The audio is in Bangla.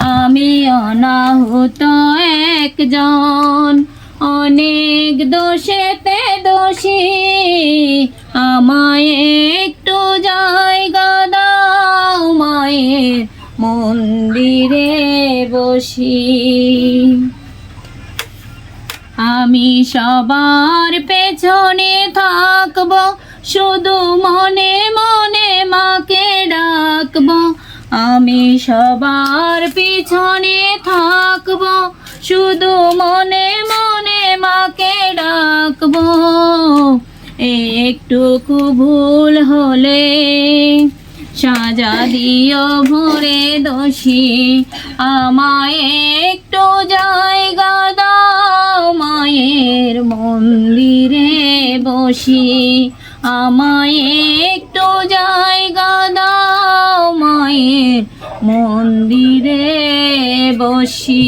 আমি অনাহুত একজন, অনেক দোষেতে দোষী। আমায় একটু জায়গা দাও, মায়ের মন্দিরে বসি। আমি সবার পেছনে থাকব, শুধু মনে মনে আমি সবার পিছনে থাকব, শুধু মনে মনে মাকে ডাকব। একটুকু ভুল হলে সাজা দিও ভরে দোষী, আমায় একটু জায়গা দাও মায়ের মন্দিরে বসি, আমায় বসি।